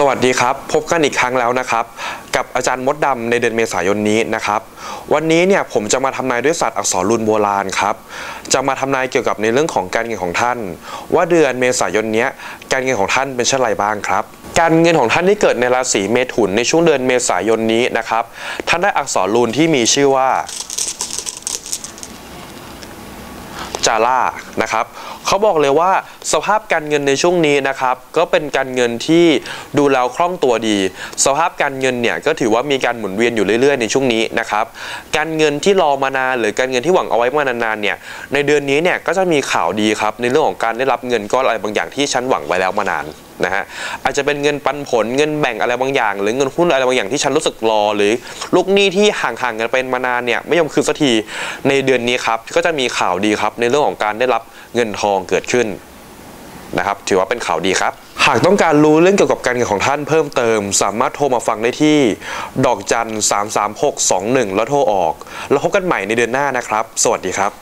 สวัสดีครับ พบกันอีกครั้งแล้วนะครับ กับอาจารย์มดดำในเดือนเมษายนนี้นะครับ วันนี้เนี่ยผมจะมาทำนายด้วยศาสตร์อักษรรุนโบราณครับ จะมาทำนายเกี่ยวกับในเรื่องของการเงินของท่าน ว่าเดือนเมษายนนี้การเงินของท่านเป็นเช่นไรบ้างครับ การเงินของท่านที่เกิดในราศีเมถุนในช่วงเดือนเมษายนนี้นะครับ ท่านได้อักษรรูนที่มีชื่อว่า จาร่านะครับเขาบอกเลยว่าสภาพการเงินในช่วงนี้นะครับก็เป็นการเงินที่ดูแล้วคล่องตัวดี สภาพการเงินเนี่ยก็ถือว่ามีการหมุนเวียนอยู่เรื่อยๆ ในช่วงนี้นะครับการเงินที่รอมานานหรือการเงินที่หวังเอาไว้มานานๆเนี่ยในเดือนนี้เนี่ยก็จะมีข่าวดีครับในเรื่องของการได้รับเงินก้อนอะไรบางอย่างที่ฉันหวังไว้แล้วมานาน นะฮะอาจจะเป็นเงินปันผลเงินแบ่งอะไรบางอย่าง หรือเงินหุ้นอะไรบางอย่างที่ฉันรู้สึกรอ หรือลูกหนี้ที่ห่างๆกันเป็นมานานเนี่ยไม่ยอมคืนสักทีในเดือนนี้ครับก็จะมีข่าวดีครับในเรื่องของการได้รับเงินทองเกิดขึ้นนะครับถือว่าเป็นข่าวดีครับ หากต้องการรู้เรื่องเกี่ยวกับการเงินของท่านเพิ่มเติม สามารถโทรมาฟังได้ที่ ดอกจัน 33621 แล้วโทรออก แล้วพบกันใหม่ในเดือนหน้านะครับ สวัสดีครับ